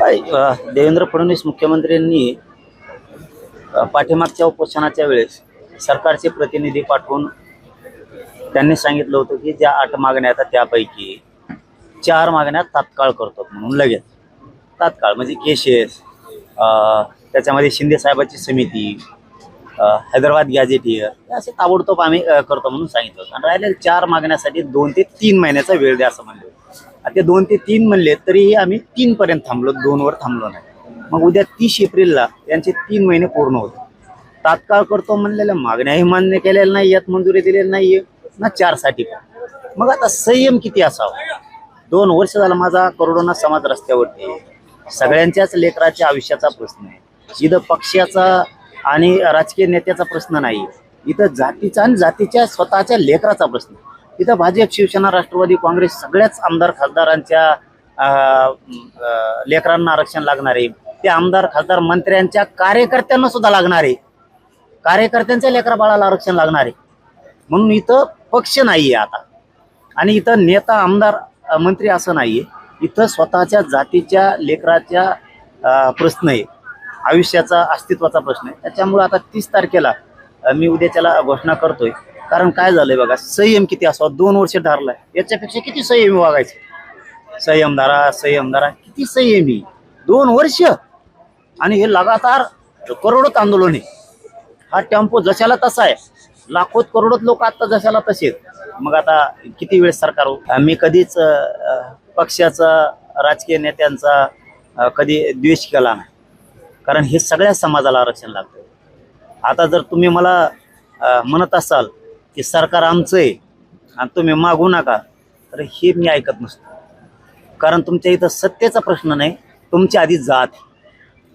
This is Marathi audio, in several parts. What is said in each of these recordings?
देवेंद्र फडणवीस मुख्यमंत्र्यांनी पाठीमागच्या उपोषणाच्या वेळेस सरकारचे प्रतिनिधी पाठवून त्यांनी सांगितलं होतं की ज्या आठ मागण्या आहेत त्यापैकी चार मागण्या तात्काळ करतो म्हणून लगेच. तात्काळ म्हणजे केशेस त्याच्यामध्ये शिंदे साहेबाची समिती हैदराबाद गॅझेटियर हे असे ताबडतोब आम्ही करतो म्हणून सांगितलं होतं. आणि राहिलेल्या चार मागण्यासाठी दोन ते तीन महिन्याचा वेळ द्या असं म्हणलं आता ते दोन ते तीन म्हणले तरीही आम्ही तीन पर्यंत थांबलो दोनवर थांबलो नाही. मग उद्या तीस एप्रिलला त्यांचे तीन महिने पूर्ण होते तात्काळ करतो म्हणलेल्या मागण्याही मान्य केलेल्या नाही यात मंजुरी दिलेली नाहीये ना चारसाठी पण. मग आता संयम किती असावा? दोन वर्ष झाला माझा करोडोना समाज रस्त्यावरती आहे. सगळ्यांच्याच लेकराच्या आयुष्याचा प्रश्न आहे. इथं पक्षाचा आणि राजकीय नेत्याचा प्रश्न नाही इथं जातीचा आणि जातीच्या स्वतःच्या लेकराचा प्रश्न आहे. इथं भाजप शिवसेना राष्ट्रवादी काँग्रेस सगळ्याच आमदार खासदारांच्या अं, लेकरांना आरक्षण लागणार आहे. ते आमदार खासदार मंत्र्यांच्या कार्यकर्त्यांना सुद्धा लागणार आहे. कार्यकर्त्यांच्या लेकरा बाळाला आरक्षण लागणार आहे. म्हणून इथं पक्ष नाहीये आता. आणि इथं नेता आमदार मंत्री असं नाहीये. इथं स्वतःच्या जातीच्या लेकराच्या प्रश्न आहे. आयुष्याचा अस्तित्वाचा प्रश्न आहे. त्याच्यामुळे आता तीस तारखेला मी उद्याच्याला घोषणा करतोय. कारण काय झालंय बघा संयम किती असावा दोन वर्ष धरलाय. याच्यापेक्षा किती संयमी वागायचं? संयम धरा संयम धरा किती संयमी? दोन वर्ष. आणि हे लगातार करोडोत आंदोलन आहे. हा टेम्पो जशाला तसा आहे. लाखोत करोडोत लोक आता जशाला तसे आहेत. मग आता किती वेळ सरकार हो? मी कधीच पक्षाचा राजकीय नेत्यांचा कधी द्वेष केला नाही. कारण हे सगळ्या समाजाला आरक्षण लागतं. आता जर तुम्ही मला म्हणत असाल की सरकार आमचं आहे आणि तुम्ही मागू नका तर हे मी ऐकत नसतो. कारण तुमच्या इथं सत्तेचा प्रश्न नाही तुमच्या आधी जात.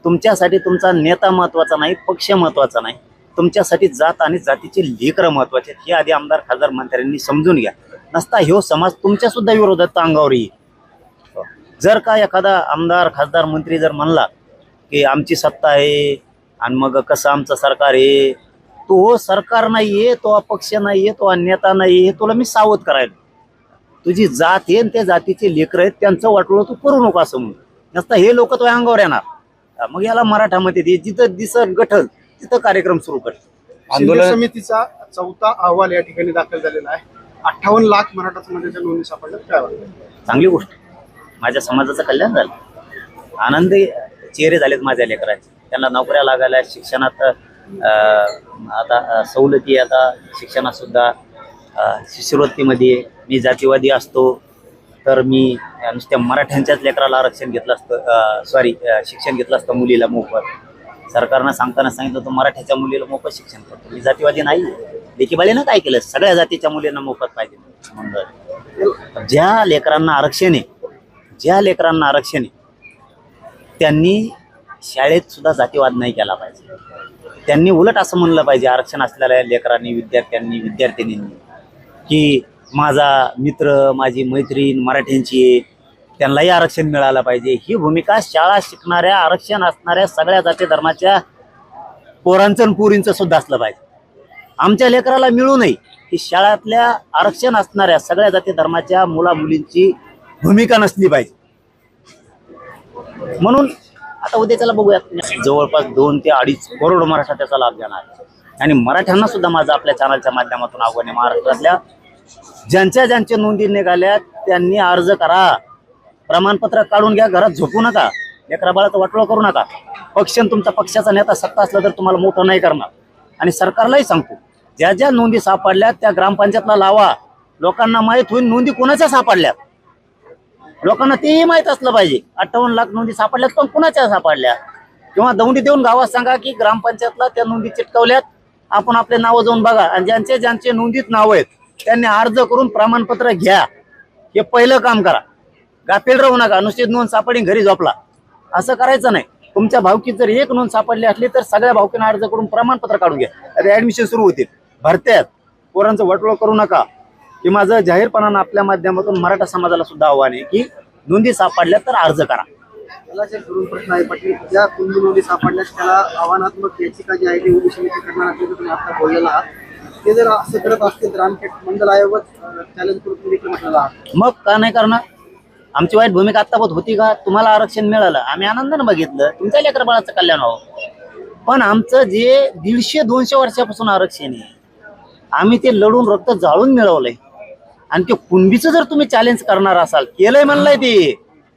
तुमच्यासाठी तुमचा नेता महत्त्वाचा नाही पक्ष महत्त्वाचा नाही. तुमच्यासाठी जात आणि जातीचे लेकरं महत्त्वाचे आहेत. हे आधी आमदार खासदार मंत्र्यांनी समजून घ्या. नसता ह्यो समाज तुमच्यासुद्धा विरोधात अंगावर येईल. जर का एखादा आमदार खासदार मंत्री जर म्हणला की आमची सत्ता आहे आणि मग कसं आमचं सरकार आहे तो सरकार नाहीये तो पक्ष नाहीये तो नेता नाहीये हे तुला मी सावध करायला. तुझी जात आहे आणि त्या जातीचे लेकरं आहेत त्यांचं वाटलं तू करू नको असं म्हणून. नसता हे लोक तो अंगावर येणार. हा, मग याला मराठामध्ये दे जिथं दिसत गठल तिथं कार्यक्रम सुरू कर. आंदोलन समितीचा चौथा अहवाल या ठिकाणी दाखल झालेला आहे. अठ्ठावन्न लाख मराठा समाजाच्या नोंदी सापडल्यात काय वाटतं? चांगली गोष्ट. माझ्या समाजाचं कल्याण झालं. आनंदी चेहरे झालेत माझ्या लेकरांचे. त्यांना नोकऱ्या लागायला शिक्षणात आता सवलती आता शिक्षणातसुद्धा शिष्यवृत्तीमध्ये मी जातीवादी असतो तर मी नुसत्या मराठ्यांच्याच लेकराला आरक्षण घेतलं असतं सॉरी शिक्षण घेतलं असतं मुलीला मोफत. सरकारनं सांगताना सांगितलं होतं मराठ्याच्या मुलीला मोफत शिक्षण करतो. मी जातीवादी नाही. लेखीबाळीनं काय केलं? सगळ्या जातीच्या मुलींना मोफत पाहिजे. म्हणलं ज्या लेकरांना आरक्षण आहे ज्या लेकरांना आरक्षण आहे त्यांनी शाळेत सुद्धा जातीवाद नाही केला पाहिजे. त्यांनी उलट असं म्हणलं पाहिजे आरक्षण असलेल्या लेकरांनी विद्यार्थ्यांनी विद्यार्थिनींनी की माझा मित्र माझी मैत्रीण मराठ्यांची त्यांनाही आरक्षण मिळालं पाहिजे. ही भूमिका शाळा शिकणाऱ्या आरक्षण असणाऱ्या सगळ्या जाती धर्माच्या पोरांचं पुरींचं सुद्धा असलं पाहिजे. आमच्या लेकराला मिळू नये ही शाळातल्या आरक्षण असणाऱ्या सगळ्या जाती धर्माच्या मुला मुलींची भूमिका नसली पाहिजे. म्हणून आता उद्याच्याला बघूया. जवळपास दोन ते अडीच करोड मराठा त्याचा लाभ घेणार आहे. आणि मराठ्यांना सुद्धा माझं आपल्या चॅनलच्या माध्यमातून आव्हान आहे. महाराष्ट्रातल्या ज्यांच्या ज्यांच्या नोंदी निघाल्या त्यांनी अर्ज करा. प्रमाणपत्र काढून घ्या घरात झोपू नका. लेकरा बाळाचं वाटोळं करू नका. पक्ष तुमचा पक्षाचा नेता सत्ता असला तर तुम्हाला मोठं नाही करणार. आणि सरकारलाही सांगतो ज्या ज्या नोंदी सापडल्यात त्या ग्रामपंचायतला लावा. लोकांना माहीत होईल नोंदी कोणाच्या सापडल्यात लोकांना तेही माहीत असलं पाहिजे. अठ्ठावन्न लाख नोंदी सापडल्यात पण कुणाच्या सापडल्या? किंवा दौंडी देऊन गावात सांगा की ग्रामपंचायतला त्या नोंदी चिटकवल्यात. आपण आपले नावं जाऊन बघा. आणि ज्यांचे ज्यांचे नोंदीत नाव आहेत त्यांनी अर्ज करून प्रमाणपत्र घ्या. हे पहिलं काम करा. गाफील राहू नका. नुसती नोंद सापडी घरी झोपला. असं करायचं नाही. तुमच्या भावकीत जर एक नोंद सापडली असली तर सगळ्या भावकीनं अर्ज करून प्रमाणपत्र काढून घ्या. आता ऍडमिशन सुरू होतील. भरत्यात. पोरांचं वटवळ करू नका. की माझं जाहीरपणानं आपल्या माध्यमातून मराठा समाजाला सुद्धा आव्हान आहे की नोंदी सापडल्या तर अर्ज करा. प्रश्न आहे पाटील ज्या कुंडी नोंदी सापडल्यास त्याला आव्हानात्मक याचिका जी आहे ती ओबीसी समिती करणार असल्याचं तुम्ही आता बोललेला आहात. ते जर असं करत असतील तर आमचे मंडल आयोगच चॅलेंज करून तुम्ही देखील म्हटलेला आहात. मग का नाही करणार? आमची वाईट भूमिका आत्तापत होती का? तुम्हाला आरक्षण मिळालं. आम्ही आनंदानं बघितलं. तुमच्या लेकर बाळाचं कल्याण व्हावं. पण आमचं जे दीडशे दोनशे वर्षापासून आरक्षण आहे आम्ही ते लढून रक्त जाळून मिळवलंय. आणि ते कुणबीचं जर तुम्ही चॅलेंज करणार असाल केलंय म्हणलंय ते.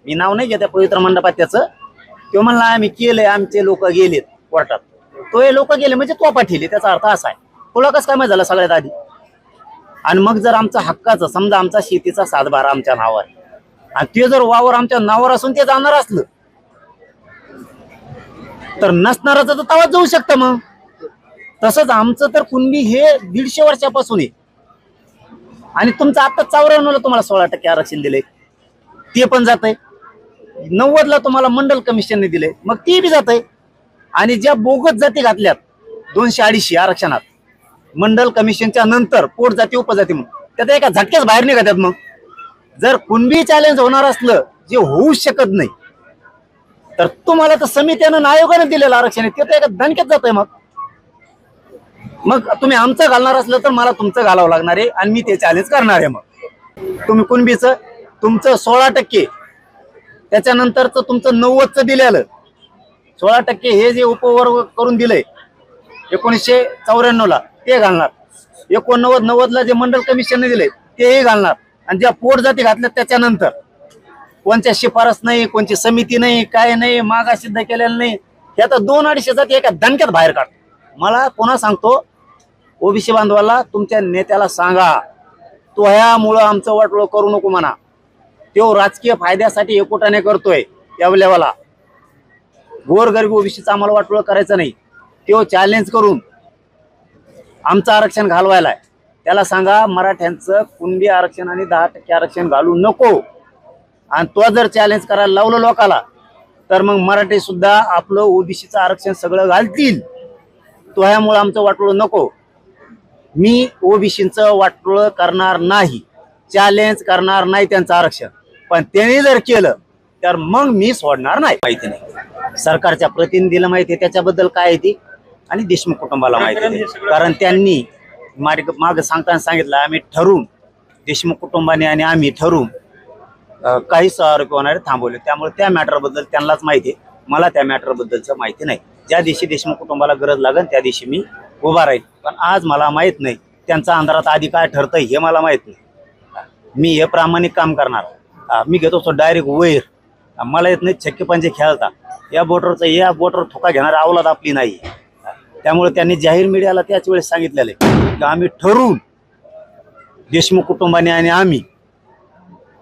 मी नाव नाही घेत पवित्र मंडपात त्याचं. तो म्हणला आम्ही केलंय आमचे लोक गेलेत कोर्टात. तो हे लोक गेले म्हणजे तो पाठिले त्याचा अर्थ असा आहे. तुला कसं काय माहिती झालं सगळ्यात आधी? आणि मग जर आमचा हक्काचं समजा आमचा शेतीचा सातबारा आमच्या नावावर. आहे. आणि ते जर वावर आमच्या नावावर असून ते जाणार असलं. तर नसणाराचं तर तवाच जाऊ शकतं मग. तसंच आमचं तर कुणबी हे दीडशे वर्षापासून आहे. आणि तुमचं आता चौऱ्याण्णवला तुम्हाला सोळा टक्के आरक्षण दिलंय. ते पण जात आहे नव्वदला तुम्हाला मंडल कमिशनने दिले मग ते बी जात आहे आणि ज्या बोगत जाती घातल्यात दोनशे अडीचशे आरक्षणात मंडल कमिशनच्या नंतर पोट जाती उपजाती म्हणून त्यात एका झटक्याच बाहेर निघतात मग. जर कुणबी चॅलेंज होणार असलं जे होऊ शकत नाही तर तुम्हाला तर समित्यानं आयोगाने आयोगानं दिलेलं आरक्षण आहे ते तर एका दणक्यात जात आहे मग. मग तुम्ही आमचं घालणार असलं तर मला तुमचं घालावं लागणार आहे आणि मी ते चॅलेंज करणार आहे मग. तुम्ही कुणबीचं तुमचं सोळा टक्के. त्याच्यानंतरचं तुमचं नव्वदचं दिलेलं. सोळा टक्के हे जे उपवर्ग करून दिलंय एकोणीसशे चौऱ्याण्णवला ते घालणार. एकोणनव्वद नव्वदला जे मंडल कमिशनने दिले तेही घालणार. आणि ज्या पोट जाती घातल्या त्याच्यानंतर कोणत्या शिफारस नाही कोणची समिती नाही काय नाही मागा सिद्ध केलेलं नाही. हे आता दोन अडीचशे जाती एका दणक्यात बाहेर काढ. मला पुन्हा सांगतो ओबीसी बांधवाला तुमच्या नेत्याला सांगा. तो ह्यामुळं आमचं वाटोळं करू नको म्हणा. तो राजकीय फायद्यासाठी एकोटाने करतोय या लेवला गोरगरीब ओबीसीचं आम्हाला वाटोळं करायचं नाही. तो चॅलेंज करून आमचं आरक्षण घालवायला त्याला सांगा मराठ्यांचं कुणबी आरक्षण आणि दहा टक्के आरक्षण घालू नको. आणि तो जर चॅलेंज करायला लावलं लोकाला तर मग मराठी सुद्धा आपलं ओबीसीचं आरक्षण सगळं घालतील. तो ह्यामुळे आमचं वाटलं नको. मी ओबीसीचं वाटोळं करणार नाही चॅलेंज करणार नाही त्यांचं आरक्षण. पण त्यांनी जर केलं तर मग मी सोडणार नाही. माहिती नाही. सरकारच्या प्रतिनिधीला माहिती आहे त्याच्याबद्दल काय आहे ती? आणि देशमुख कुटुंबाला माहिती आहे. कारण त्यांनी मार्ग माग सांगताना सांगितलं आम्ही ठरवून देशमुख कुटुंबाने आणि आम्ही ठरवून अ, काही सहआरोपी होणारे थांबवले. त्यामुळे त्या मॅटरबद्दल त्यांनाच माहिती आहे. मला त्या मॅटरबद्दलचं माहिती नाही. ज्या दिवशी देशमुख कुटुंबाला गरज लागेल त्या दिवशी मी उभा राहील. पण आज मला माहीत नाही त्यांचा अंधारात आधी काय ठरतंय हे मला माहीत नाही. मी हे प्रामाणिक काम करणार. मी घेतो डायरेक्ट वैर मला येत नाही छक्के पंचे खेळता. या बोटरचा या बोटर ठोका घेणारा अवलाद आपली नाही. त्यामुळे त्यांनी जाहीर मीडियाला त्याच वेळेस सांगितलेलं आहे की आम्ही ठरवून देशमुख कुटुंबाने आणि आम्ही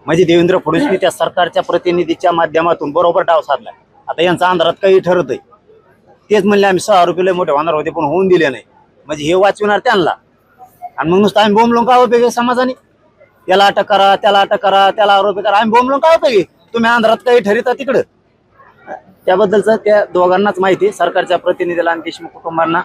म्हणजे देवेंद्र फडणवीस त्या सरकारच्या प्रतिनिधीच्या माध्यमातून बरोबर डाव साधला. आता यांचा अंधारात काही ठरत आहे तेच म्हणले आम्ही सहा रुपये मोठे होणार होते पण होऊन दिले नाही. म्हणजे हे वाचविणार त्यांना. आणि मग नुसतं आम्ही बोंबलो का उपयोग आहे समाजाने? याला अटक करा त्याला अटक करा त्याला आरोपी करा आम्ही बोंबलो का उपयोग तुम्ही आंध्रात काही ठरिता तिकडं? त्याबद्दलचं त्या दोघांनाच माहिती आहे. सरकारच्या प्रतिनिधीला आणि देशमुख कुटुंबांना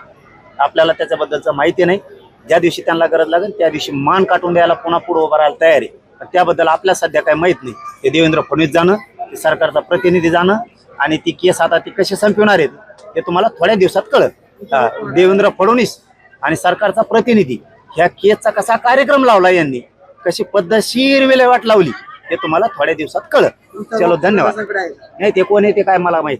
आपल्याला त्याच्याबद्दलचं माहिती नाही. ज्या दिवशी त्यांना गरज लागेल त्या दिवशी मान काटून द्यायला पुन्हा पुढे उभं राहायला तयार आहे. पण त्याबद्दल आपल्या सध्या काही माहीत नाही. ते देवेंद्र फडणवीस जाणं ते सरकारचा प्रतिनिधी जाणं आणि ती केस आता ती कशी संपवणार आहेत हे तुम्हाला थोड्या दिवसात कळत देवेंद्र फडणवीस आणि सरकारचा प्रतिनिधी ह्या केसचा कसा कार्यक्रम लावला यांनी? कशी पद्धतशीर विल्हेवाट लावली हे तुम्हाला थोड्या दिवसात कळत चलो धन्यवाद. नाही ते कोण आहे ते काय मला माहीत.